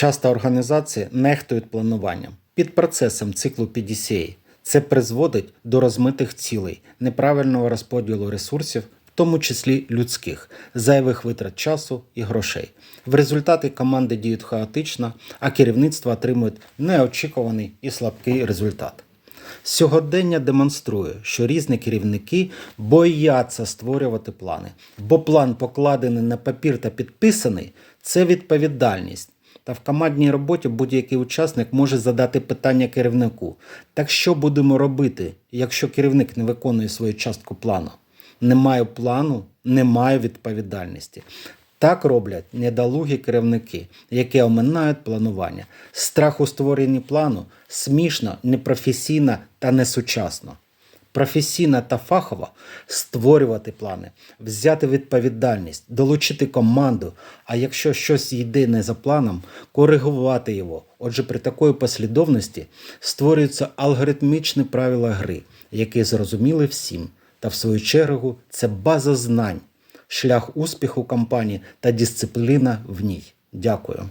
Часто організації нехтують плануванням під процесом циклу PDCA. Це призводить до розмитих цілей, неправильного розподілу ресурсів, в тому числі людських, зайвих витрат часу і грошей. В результаті команди діють хаотично, а керівництво отримує неочікуваний і слабкий результат. Сьогодення демонструє, що різні керівники бояться створювати плани, бо план, покладений на папір та підписаний, це відповідальність. Та в командній роботі будь-який учасник може задати питання керівнику: так що будемо робити, якщо керівник не виконує свою частку плану? Немає плану, немає відповідальності. Так роблять недолугі керівники, які оминають планування. Страх у створенні плану смішно, непрофесійно та несучасно. Професійно та фахово створювати плани, взяти відповідальність, долучити команду. А якщо щось йде не за планом, коригувати його. Отже, при такої послідовності створюються алгоритмічні правила гри, які зрозуміли всім. Та в свою чергу це база знань, шлях успіху компанії та дисципліна в ній. Дякую.